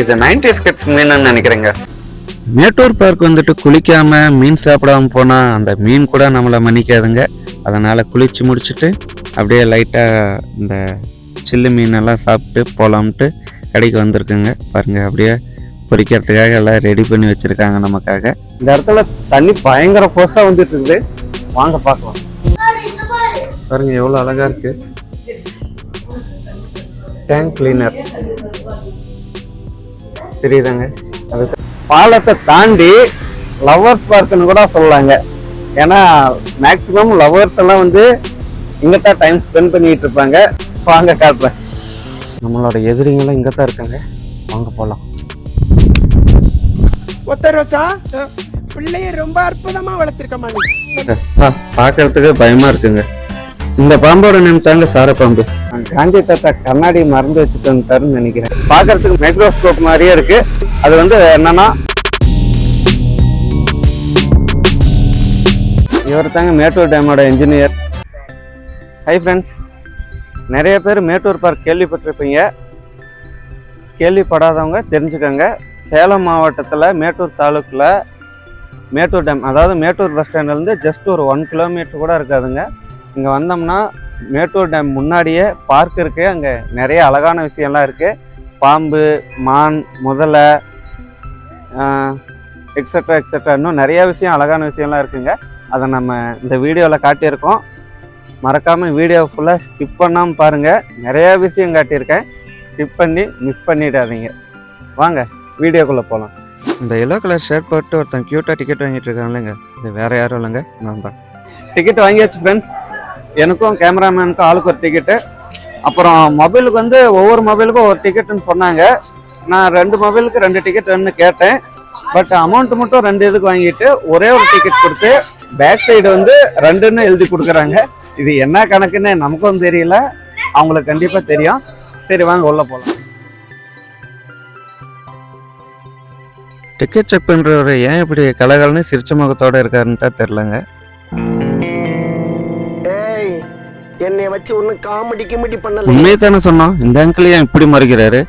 இது nineties kids மீன் நினைக்கிறேங்க. Mettur park வந்துட்டு குளிக்காம மீன் சாப்பிடாம போனா அந்த மீன் கூட நம்மளை மன்னிக்காதுங்க. அதனால குளிச்சு முடிச்சுட்டு அப்படியே லைட்டாக இந்த சில்லு மீன் எல்லாம் சாப்பிட்டு போகலாம்ட்டு கடைக்கு வந்திருக்குங்க. பாருங்க அப்படியே பொரிக்கிறதுக்காக எல்லாம் ரெடி பண்ணி வச்சிருக்காங்க நமக்காக. இந்த இடத்துல தண்ணி பயங்கர ஃபோர்ஸாக வந்துட்டு இருக்குது வாங்க பார்க்கலாம். பாருங்க எவ்வளோ அழகா இருக்கு. டேங்க் கிளீனர் தெரியுதாங்க. அது பாலத்தை தாண்டி லவ்வர்ஸ் பார்க்குன்னு கூட சொல்லலாங்க. ஏன்னா மேக்சிமம் லவ்வர்ஸ் எல்லாம் வந்து இங்கே தான் டைம் ஸ்பெண்ட் பண்ணிட்டு இருப்பாங்க. வாங்க காட்டுறேன். நம்மளோட எதிரிங்களும் இங்கே தான் இருக்காங்க. வாங்க போகலாம் ஒத்த ரோசா? பிள்ளைய ரொம்ப அற்புதமா வளர்த்திருக்கமா நீ பார்க்கறதுக்கு பயமா இருக்குங்க. இந்த பாம்போட நேம் தாங்க சார பாம்பு காந்தி தாத்தா கண்ணாடி மறந்து வச்சுட்டு வந்துட்டாருன்னு நினைக்கிறேன். பார்க்கறதுக்கு மைக்ரோஸ்கோப் மாதிரியே இருக்கு. அது வந்து என்னன்னா இவர் தாங்க மேட்டூர் டேமோட இன்ஜினியர் ஹை ஃப்ரெண்ட்ஸ் நிறைய பேர் மேட்டூர் பார்க் கேள்விப்பட்டிருப்பீங்க. கேள்விப்படாதவங்க தெரிஞ்சுக்கோங்க. சேலம் மாவட்டத்தில் மேட்டூர் தாலுக்கில் மேட்டூர் டேம் அதாவது மேட்டூர் பஸ் ஸ்டாண்ட்லேருந்து ஜஸ்ட் ஒரு ஒன் கிலோமீட்டர் கூட இருக்காதுங்க. இங்கே வந்தோம்னா மேட்டூர் டேம் முன்னாடியே பார்க் இருக்குது அங்கே நிறைய அழகான விஷயம்லாம் இருக்குது பாம்பு மான் முதலை எக்ஸட்ரா எக்ஸட்ரா இன்னும் நிறைய விஷயம் அழகான விஷயம்லாம் இருக்குங்க. அதை நம்ம இந்த வீடியோவில் காட்டியிருக்கோம். மறக்காமல் வீடியோ ஃபுல்லாக ஸ்கிப் பண்ணாமல் பாருங்கள் நிறைய விஷயம் காட்டியிருக்கேன். ஸ்கிப் பண்ணி மிஸ் பண்ணிடாதீங்க. வாங்க வீடியோக்குள்ளே போகலாம் இந்த எல்லோ கலர் ஷர்ட் போட்டு ஒருத்தன் கியூட்டா டிக்கெட் வாங்கிட்டு இருக்காங்களேங்க இது வேற யாரும் இல்லைங்க. நான் தான். டிக்கெட் வாங்கியாச்சு ஃப்ரெண்ட்ஸ் எனக்கும் கேமராமேனுக்கும் ஆளுக்கு ஒரு டிக்கெட்டு அப்புறம் மொபைலுக்கு வந்து ஒவ்வொரு மொபைலுக்கும் ஒரு டிக்கெட்டுன்னு சொன்னாங்க. நான் ரெண்டு மொபைலுக்கு ரெண்டு டிக்கெட்டுன்னு கேட்டேன். பட் அமௌண்ட் மட்டும் ரெண்டு இதுக்கு வாங்கிட்டு ஒரே ஒரு டிக்கெட் கொடுத்து பேக் சைடு வந்து ரெண்டுன்னு எழுதி கொடுக்குறாங்க. இது என்ன கணக்குன்னு நமக்கும் தெரியல. அவங்களுக்கு கண்டிப்பாக தெரியும். சரி வாங்க உள்ள போகலாம் டிக்கெட் செக் பண்றவர் ஏன் இப்படி கலகலன்னு சிரிச்ச முகத்தோடு இருக்காருன்னு தான் தெரிலங்க வச்சு ஒன்னும் காமெடி கிமெடி பண்ணல. உண்மையை தானே சொன்னோம் இந்த அங்கிள் ஏன் இப்படி மறைக்கிறாரு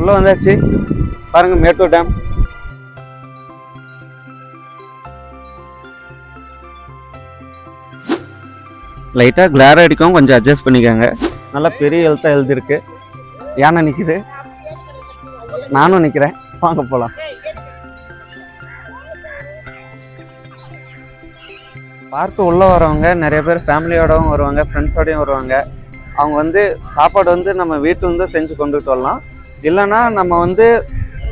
உள்ள வந்தாச்சு. பாருங்க மேட்டூர் டேம் லைட்டா கிளார் அடிக்கும் கொஞ்சம் அட்ஜஸ்ட் பண்ணிக்கோங்க. நல்லா பெரிய எழுத்தா எழுதிருக்கு யானை நிக்குது. நானும் நிக்கிறேன். வாங்க போலாம். பார்க்கு உள்ளே வரவங்க நிறைய பேர் ஃபேமிலியோடவும் வருவாங்க ஃப்ரெண்ட்ஸோடையும் வருவாங்க. அவங்க வந்து சாப்பாடு வந்து நம்ம வீட்டு வந்து செஞ்சு கொண்டுட்டு வரலாம். இல்லைன்னா நம்ம வந்து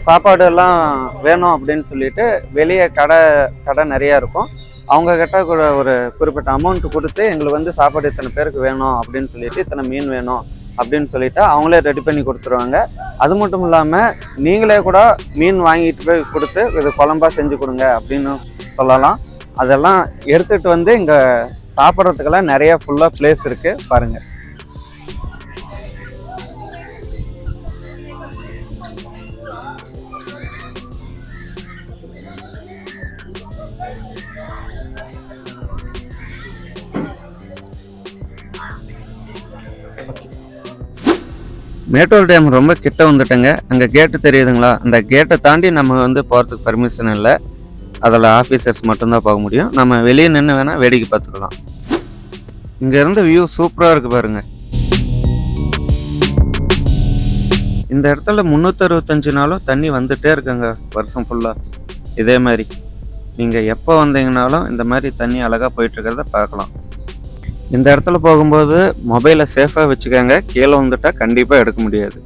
சாப்பாடு எல்லாம் வேணும் அப்படின்னு சொல்லிட்டு வெளியே கடை கடை நிறையா இருக்கும். அவங்க கிட்ட கூட ஒரு குறிப்பிட்ட அமௌண்ட் கொடுத்து எங்களுக்கு வந்து சாப்பாடு இத்தனை பேருக்கு வேணும் அப்படின்னு சொல்லிட்டு இத்தனை மீன் வேணும் அப்படின்னு சொல்லிட்டு அவங்களே ரெடி பண்ணி கொடுத்துருவாங்க. அது மட்டும் இல்லாமல் நீங்களே கூட மீன் வாங்கிட்டு போய் கொடுத்து இது குழம்பா செஞ்சு கொடுங்க அப்படின்னு சொல்லலாம். அதெல்லாம் எடுத்துகிட்டு வந்து இங்கே சாப்பிட்றதுக்கெல்லாம் நிறைய ஃபுல்லாக பிளேஸ் இருக்குது பாருங்கள் மேட்டூர் டேம் ரொம்ப கிட்ட வந்துட்டேங்க. அங்கே கேட்டு தெரியுதுங்களா? அந்த கேட்டை தாண்டி நம்ம வந்து போகிறதுக்கு பர்மிஷன் இல்லை. அதில் ஆஃபீஸர்ஸ் மட்டும்தான் போக முடியும். நம்ம வெளியே நின்று வேணால் வேடிக்கை பார்த்துக்கலாம். இங்கேருந்து வியூ சூப்பராக இருக்கு பாருங்க. இந்த இடத்துல முந்நூற்றறுபத்தஞ்சு நாளும் தண்ணி வந்துகிட்டே இருக்குங்க வருஷம் ஃபுல்லாக இதே மாதிரி. நீங்கள் எப்போ வந்தீங்கனாலும் இந்த மாதிரி தண்ணி அழகாக போயிட்டுருக்கிறத பார்க்கலாம். இந்த இடத்துல போகும்போது மொபைலை சேஃபாக வச்சுக்கோங்க. கீழே வந்துட்டால் கண்டிப்பாக எடுக்க முடியாது.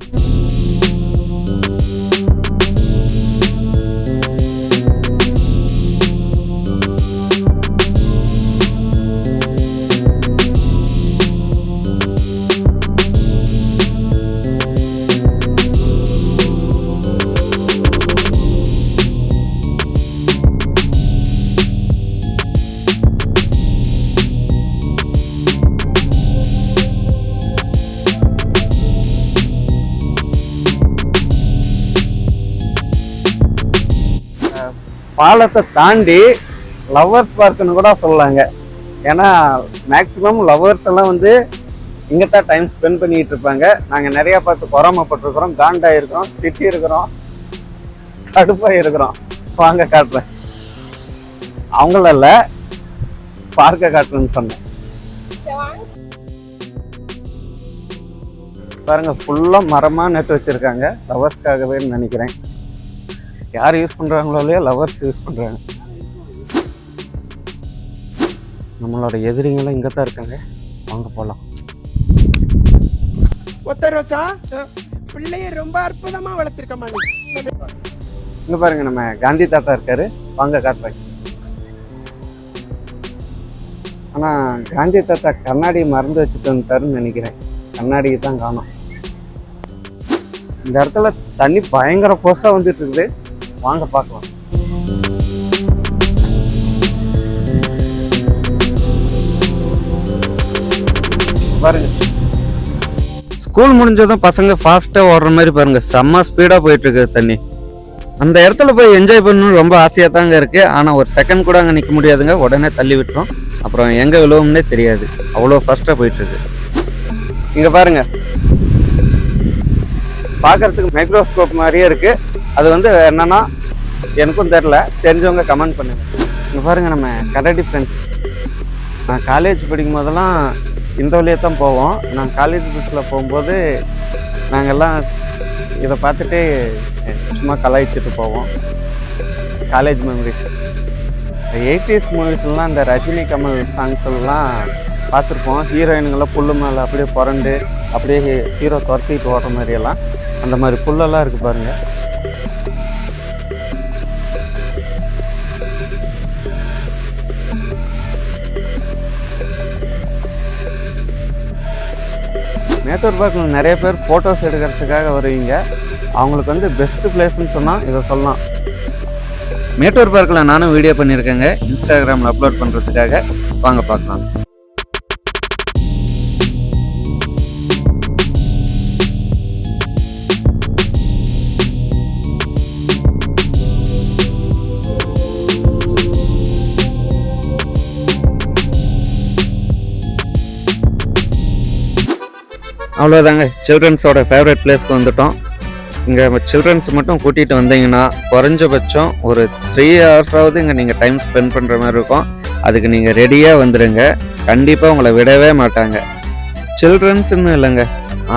பாலத்தை தாண்டி லவ்வர்ஸ் பார்க்குன்னு கூட சொல்லலாங்க. ஏன்னா மேக்ஸிமம் லவ்வர்ஸ் எல்லாம் வந்து இங்கே தான் டைம் ஸ்பெண்ட் பண்ணிகிட்டு இருப்பாங்க. நாங்கள் நிறையா பார்த்து பொறாமப்பட்டிருக்கிறோம் காண்டாயிருக்கிறோம் திட்டி இருக்கிறோம் கடுப்பாக இருக்கிறோம். வாங்க காட்டுறேன். அவங்கள பார்க்க காட்டுறேன்னு சொன்னேன். பாருங்க ஃபுல்லாக மரமாக நட்டு வச்சுருக்காங்க. லவர்ஸ்க்காகவே நினைக்கிறேன். யார் யூஸ் பண்றாங்களோ இல்லையோ லவர்ஸ் யூஸ் பண்றாங்க. நம்மளோட எதிரிங்களும் இங்கே தான் இருக்காங்க. வாங்க போகலாம் ஒத்த ரோசா பிள்ளைய ரொம்ப அற்புதமா வளர்த்திருக்கமா இங்க பாருங்க நம்ம காந்தி தாத்தா இருக்காரு. வாங்க காட்டுறேன் ஆனா காந்தி தாத்தா கண்ணாடி மறந்து வச்சுட்டு வந்துட்டாருன்னு நினைக்கிறேன். கண்ணாடியை தான் காணோம். இந்த இடத்துல தண்ணி பயங்கர ஃபோர்ஸா வந்துட்டு இருக்குது. வாங்க பார்க்கலாம். பாருங்க. ஸ்கூல் முடிஞ்சதும் பசங்க ஃபாஸ்ட்டாக ஓடுற மாதிரி பாருங்க. செம்ம ஸ்பீடாக போயிட்டு இருக்கு தண்ணி. அந்த இடத்துல போய் என்ஜாய் பண்ணணும்னு ரொம்ப ஆசையாக தாங்க இருக்கு. ஆனால் ஒரு செகண்ட் கூட அங்கே நிற்க முடியாதுங்க. உடனே தள்ளி விட்டுரும். அப்புறம் எங்கே விழுவோம்னே தெரியாது. அவ்வளோ ஃபாஸ்ட்டாக போயிட்டு இருக்கு. இங்கே பாருங்க. பார்க்கறதுக்கு மைக்ரோஸ்கோப் மாதிரியே இருக்குது அது வந்து என்னன்னா எனக்கும் தெரில தெரிஞ்சவங்க கமெண்ட் பண்ணுங்க. இங்கே பாருங்க நம்ம கடை ஃப்ரெண்ட்ஸ் நான் காலேஜ் படிக்கும் போதெல்லாம் இந்த வழியாக தான் போவோம். நான் காலேஜ் பஸ்ஸில் போகும்போது நாங்கள்லாம் இதை பார்த்துட்டு சும்மா கலாய்ச்சிட்டு போவோம். காலேஜ் மெமரிஸ் எயிட்டிஸ் மூவிஸ்லாம் இந்த ரஜினி கமல் சாங்ஸ் எல்லாம் பார்த்துருப்போம். ஹீரோயினுங்கெல்லாம் புல்லு மேலே அப்படியே புரண்டு அப்படியே ஹீரோ துரத்திட்டு ஓடுற மாதிரியெல்லாம். அந்த மாதிரி புல்லெல்லாம் இருக்குது பாருங்கள் மேட்டூர் பார்க்கில் நிறைய பேர் ஃபோட்டோஸ் எடுக்கிறதுக்காக வருவீங்க. அவங்களுக்கு வந்து பெஸ்ட்டு பிளேஸ்னு சொன்னால் இதை சொல்லலாம். மேட்டூர் பார்க்கில் நானும் வீடியோ பண்ணியிருக்கேங்க. இன்ஸ்டாகிராமில் அப்லோட் பண்ணுறதுக்காக வாங்க பார்க்கலாம். அவ்வளோதாங்க சில்ட்ரன்ஸோட ஃபேவரட் பிளேஸ்க்கு வந்துட்டோம். இங்கே சில்ட்ரன்ஸ் மட்டும் கூட்டிகிட்டு வந்தீங்கன்னா குறைஞ்சபட்சம் ஒரு த்ரீ ஹவர்ஸாவது இங்கே நீங்கள் டைம் ஸ்பெண்ட் பண்ணுற மாதிரி இருக்கும். அதுக்கு நீங்கள் ரெடியாக வந்துடுங்க கண்டிப்பாக உங்களை விடவே மாட்டாங்க. சில்ட்ரன்ஸ்னு இல்லைங்க.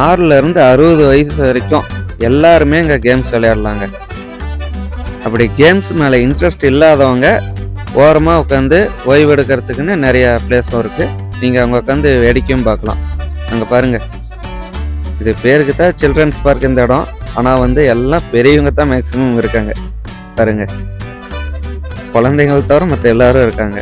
ஆறுலேருந்து அறுபது வயசு வரைக்கும் எல்லாருமே இங்கே கேம்ஸ் விளையாடலாங்க. அப்படி கேம்ஸ் மேலே இன்ட்ரெஸ்ட் இல்லாதவங்க ஓரமாக உட்காந்து ஓய்வு எடுக்கிறதுக்குன்னு நிறையா பிளேஸும் இருக்குது நீங்கள் அங்கே உட்காந்து வேடிக்கையும் பார்க்கலாம். அங்கே பாருங்கள் இது பேருக்கு தான் சில்ட்ரன்ஸ் பார்க் இந்த இடம். ஆனால் வந்து எல்லாம் பெரியவங்க தான் மேக்ஸிமம் இருக்காங்க. பாருங்க. குழந்தைங்கள் தவிர மற்ற எல்லாரும் இருக்காங்க.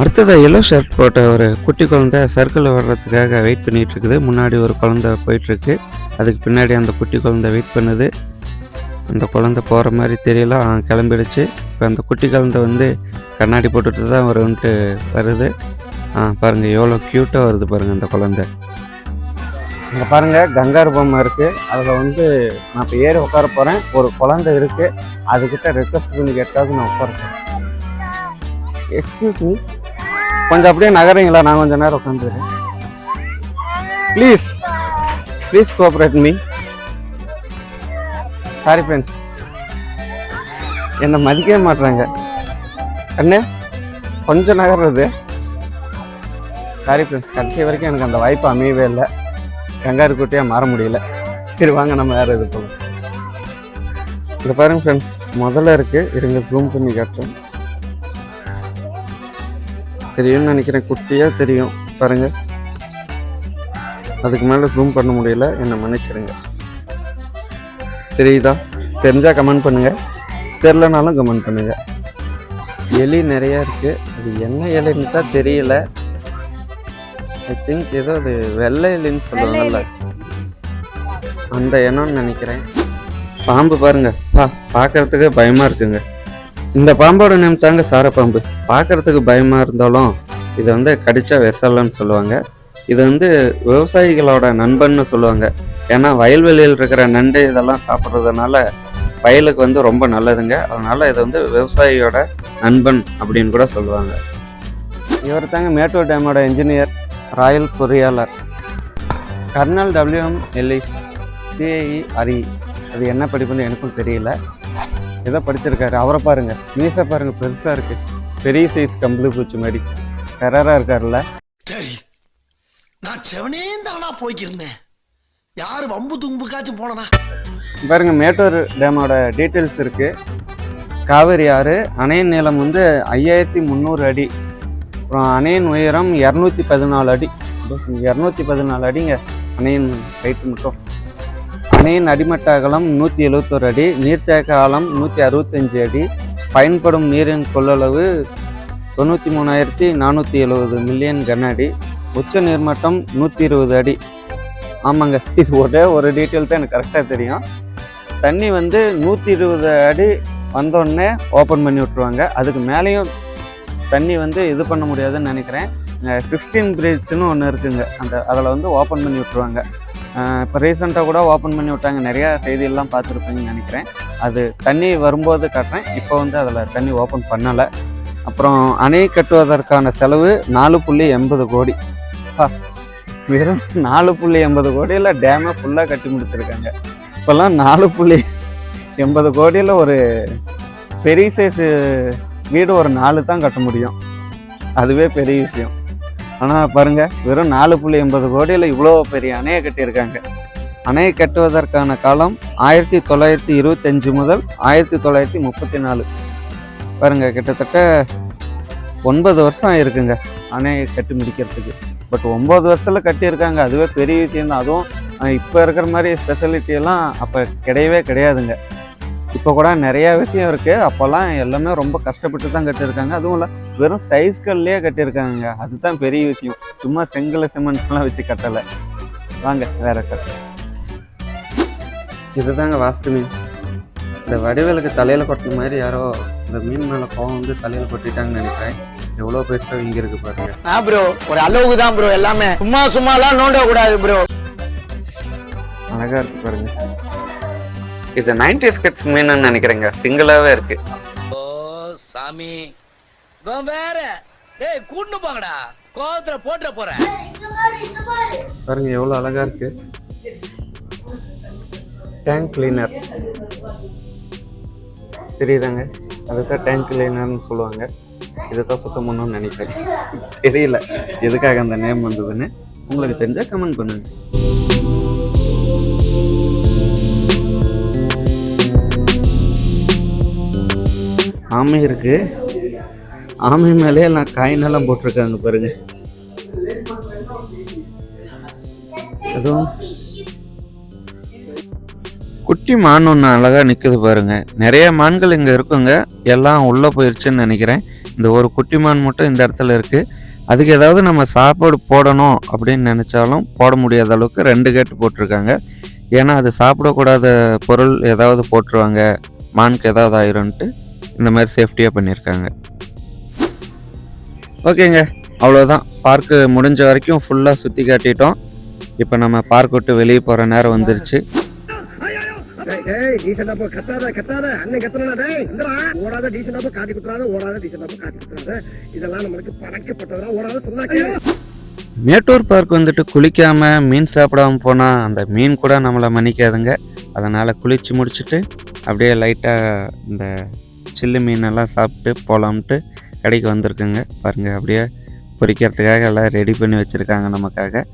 அடுத்தது எல்லோ ஷர்ட் போட்ட ஒரு குட்டி குழந்தை சர்க்கிளில் வர்றதுக்காக வெயிட் பண்ணிகிட்டு இருக்குது. முன்னாடி ஒரு குழந்தை போயிட்டுருக்கு அதுக்கு பின்னாடி அந்த குட்டி குழந்தை வெயிட் பண்ணுது. அந்த குழந்தை போகிற மாதிரி தெரியல. கிளம்பிடுச்சு. இப்போ அந்த குட்டி குழந்தை வந்து கண்ணாடி போட்டுட்டு தான் வரும்ன்ட்டு வருது. ஆ பாருங்கள் எவ்வளோ க்யூட்டாக வருது பாருங்கள் அந்த குழந்தை. இங்கே பாருங்கள் கங்காரு பொம்மை இருக்குது அதில் வந்து நான் இப்போ ஏறி உட்கார போகிறேன் ஒரு குழந்தை இருக்குது அதுக்கிட்ட ரெக்வஸ்ட் பண்ணி கேட்டாவது நான் உட்காருப்பேன் எக்ஸ்கியூஸ் மீ கொஞ்சம் அப்படியே நகரீங்களா? நான் கொஞ்சம் நேரம் உட்காந்துருக்கேன் please please cooperate me sorry friends என்னை மதிக்கவே மாட்டுறாங்க அண்ணே கொஞ்சம் நகர்றது. சாரி ஃப்ரெண்ட்ஸ் கடைசி வரைக்கும் எனக்கு அந்த வாய்ப்பு அமையவே இல்லை. கங்காரு குட்டியாக மாற முடியல. சரி வாங்க நம்ம வேறு இது போகலாம் இங்கே பாருங்க ஃப்ரெண்ட்ஸ் முதல்ல இருக்குது இருங்க ஜூம் பண்ணி காட்டுறேன். தெரியும்னு நினைக்கிறேன். குட்டியாக தெரியும். பாருங்க. அதுக்கு மேலே ஜூம் பண்ண முடியல. என்னை மன்னிச்சிடுங்க. தெரியுதா? தெரிஞ்சால் கமெண்ட் பண்ணுங்கள் தெரிலனாலும் கமெண்ட் பண்ணுங்கள் எலி நிறையா இருக்குது அது என்ன எலின்னு தான் தெரியல. ஐ திங்க் ஏதோ அது வெள்ளை எலின்னு சொல்லுவாங்கல்ல. அந்த இனம்னு நினைக்கிறேன். பாம்பு பாருங்க. பா பார்க்கறதுக்கு பயமா இருக்குங்க. இந்த பாம்போட நேம் தாங்க சார பாம்பு பார்க்கறதுக்கு பயமா இருந்தாலும் இது வந்து கடிச்சா விஷல்லன்னு சொல்லுவாங்க. இது வந்து விவசாயிகளோட நண்பன்னு சொல்லுவாங்க. ஏன்னா வயல்வெளியில் இருக்கிற நண்டு இதெல்லாம் சாப்பிட்றதுனால வயலுக்கு வந்து ரொம்ப நல்லதுங்க. அதனால் இது வந்து விவசாயியோட நண்பன் அப்படின்னு கூட சொல்லுவாங்க. இவர் தாங்க மேட்டூர் டேமோட இன்ஜினியர் ராயல் பொறியாளர். Colonel WM LI CIE Ari. அது என்ன படிப்புன்னு எனக்கும் தெரியல. இதை படிச்சிருக்காரு. அவரை பாருங்க. மீசை பாருங்க. பெருசாக இருக்கு. பெரிய சைஸ் கம்பளி பூச்சி மாதிரி. டெரராக இருக்காருல்ல. சரி நான் செவனே தானா போய்க்கிருந்தேன். யாரு வம்பு தும்புக்காச்சும் போனனா? பாருங்க மேட்டூர் டேமோட டீட்டெயில்ஸ் இருக்கு. காவிரி ஆறு அணையின் நீளம் வந்து ஐயாயிரத்தி முந்நூறு அடி. அப்புறம் அணையின் உயரம் இரநூத்தி பதினாலு அடி. இரநூத்தி பதினாலு அடிங்க. அணையின் ஹைட்டு மட்டும். அணையின் அடிமட்ட அகலம் நூற்றி எழுவத்தோரு அடி. நீர்த்தேக்க ஆழம் நூற்றி அறுபத்தஞ்சு அடி. பயன்படும் நீரின் கொள்ளளவு தொண்ணூற்றி மூணாயிரத்தி நானூற்றி எழுபது மில்லியன் கன அடி. உச்ச நீர்மட்டம் நூற்றி இருபது அடி. ஆமாங்க. இது ஒரே ஒரு டீட்டெயில் தான் எனக்கு கரெக்டாக தெரியும். தண்ணி வந்து நூற்றி இருபது அடி வந்தோடனே ஓப்பன் பண்ணி விட்ருவாங்க அதுக்கு மேலேயும் தண்ணி வந்து இது பண்ண முடியாதுன்னு நினைக்கிறேன். சிக்ஸ்டீன் பிரிட்ஜ்னு ஒன்று இருக்குங்க. அந்த அதில் வந்து ஓப்பன் பண்ணி விட்ருவாங்க இப்போ ரீசெண்டாக கூட ஓப்பன் பண்ணி விட்டாங்க. நிறையா செய்தியெல்லாம் பார்த்துருப்பீங்கன்னு நினைக்கிறேன். அது தண்ணி வரும்போது காட்டுறேன். இப்போ வந்து அதில் தண்ணி ஓப்பன் பண்ணலை. அப்புறம் அணை கட்டுவதற்கான செலவு நாலு புள்ளி எண்பது கோடி. வெறும் நாலு புள்ளி எண்பது கோடியில் டேமை ஃபுல்லாக கட்டி முடிச்சிருக்காங்க. இப்போல்லாம் நாலு புள்ளி எண்பது கோடியில் ஒரு பெரிய சைஸு வீடு ஒரு நாலு தான் கட்ட முடியும். அதுவே பெரிய விஷயம். ஆனால் பாருங்கள் வெறும் நாலு புள்ளி எண்பது கோடியில் இவ்வளோ பெரிய அணையை கட்டியிருக்காங்க. அணையை கட்டுவதற்கான காலம் ஆயிரத்தி தொள்ளாயிரத்தி இருபத்தஞ்சு முதல் ஆயிரத்தி தொள்ளாயிரத்தி முப்பத்தி நாலு. பாருங்க கிட்டத்தட்ட ஒன்பது வருஷம் ஆயிருக்குங்க அணையை கட்டி முடிக்கிறதுக்கு. பட் ஒம்பது வருஷத்தில் கட்டியிருக்காங்க. அதுவே பெரிய விஷயம் தான் அதுவும் இப்போ இருக்கிற மாதிரி ஸ்பெஷலிட்டியெல்லாம் அப்போ கிடையவே கிடையாதுங்க. இப்போ கூட நிறைய விஷயம் இருக்குது அப்போல்லாம் எல்லாமே ரொம்ப கஷ்டப்பட்டு தான் கட்டியிருக்காங்க. அதுவும் இல்லை வெறும் சைஸ்கள்லேயே கட்டியிருக்காங்க அதுதான் பெரிய விஷயம். சும்மா செங்கல் சிமெண்ட்லாம் வச்சு கட்டலை. வாங்க வேற கட்ட இதுதாங்க வாஸ்து மீன் இந்த வடிவேலுக்கு தலையில் கொட்டின மாதிரி யாரோ இந்த மீன் மேலே கோவம் வந்து தலையில் கொட்டிட்டாங்கன்னு நினைக்கிறேன். எவ்வளோ பெருசாக இங்கே இருக்கு பாருங்க. ஆ ப்ரோ ஒரு அளவுக்கு தான் ப்ரோ எல்லாமே. சும்மா சும்மாலாம் நோண்ட கூடாது ப்ரோ அழகா இருக்கு பாருங்க. இது நைன்டி ஸ்கெட்ஸ் மீன் நினைக்கிறேங்க. சிங்கிளாவே இருக்கு. ஓ சாமி வேற. டேய் கூட்டு போங்கடா. கோவத்துல போட்டுற போறேன் பாருங்க எவ்வளோ அழகா இருக்கு. டேங்க் கிளீனர் தெரியுதாங்க? அதுதான் டேங்க் கிளீனர்னு சொல்லுவாங்க. இதை தான் சுத்தம் பண்ணணும்னு நினைக்கிறேன். தெரியல. எதுக்காக அந்த நேம் வந்ததுன்னு. உங்களுக்கு தெரிஞ்சா கமெண்ட் பண்ணுங்க. ஆமை இருக்குது ஆமை மேலே எல்லாம் காயினெல்லாம் போட்டிருக்காங்க பாருங்க. அதுவும் குட்டி மான் ஒன்று அழகாக நிற்குது பாருங்க. நிறைய மான்கள் இங்கே இருக்குங்க. எல்லாம் உள்ளே போயிடுச்சுன்னு நினைக்கிறேன். இந்த ஒரு குட்டி மான் மட்டும் இந்த இடத்துல இருக்குது அதுக்கு ஏதாவது நம்ம சாப்பாடு போடணும் அப்படின்னு நினச்சாலும் போட முடியாத அளவுக்கு ரெண்டு கேட்டு போட்டிருக்காங்க. ஏன்னா அது சாப்பிடக்கூடாத பொருள் ஏதாவது போட்டுருவாங்க. மானுக்கு ஏதாவது ஆயிரும்ன்ட்டு இந்த மாதிரி சேஃப்டியாக பண்ணியிருக்காங்க. ஓகேங்க. அவ்வளோதான் பார்க்கு முடிஞ்ச வரைக்கும் ஃபுல்லாக சுற்றி காட்டிட்டோம். இப்போ நம்ம பார்க் விட்டு வெளியே போகிற நேரம் வந்துருச்சு. மேட்டூர் பார்க் வந்துட்டு குளிக்காம மீன் சாப்பிடாம போனால் அந்த மீன் கூட நம்மளை மன்னிக்காதுங்க. அதனால் குளித்து முடிச்சுட்டு அப்படியே லைட்டாக இந்த சில்லு மீனெல்லாம் சாப்பிட்டு போகலாம்ட்டு கடைக்கு வந்திருக்குங்க. பாருங்கள் அப்படியே பொரிக்கிறதுக்காக எல்லாம் ரெடி பண்ணி வச்சுருக்காங்க நமக்காக.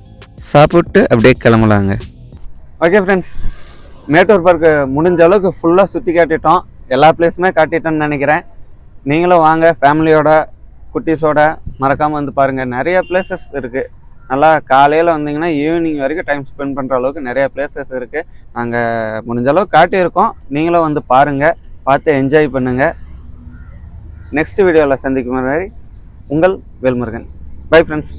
சாப்பிட்டு அப்படியே கிளம்பலாங்க. ஓகே ஃப்ரெண்ட்ஸ் மேட்டூர் பார்க்கு முடிஞ்ச அளவுக்கு ஃபுல்லாக சுற்றி காட்டிட்டோம். எல்லா பிளேஸுமே காட்டிட்டோம்னு நினைக்கிறேன். நீங்களும் வாங்க ஃபேமிலியோட குட்டீஸோட மறக்காமல் வந்து பாருங்கள் நிறைய பிளேசஸ் இருக்குது நல்லா காலையில் வந்தீங்கன்னா ஈவினிங் வரைக்கும் டைம் ஸ்பெண்ட் பண்ணுற அளவுக்கு நிறைய பிளேசஸ் இருக்குது நாங்கள் முடிஞ்ச அளவுக்கு காட்டியிருக்கோம். நீங்களும் வந்து பாருங்கள் பார்த்து என்ஜாய் பண்ணுங்கள் நெக்ஸ்ட் வீடியோவில் சந்திக்கும் மாதிரி உங்கள் வேல்முருகன். Bye friends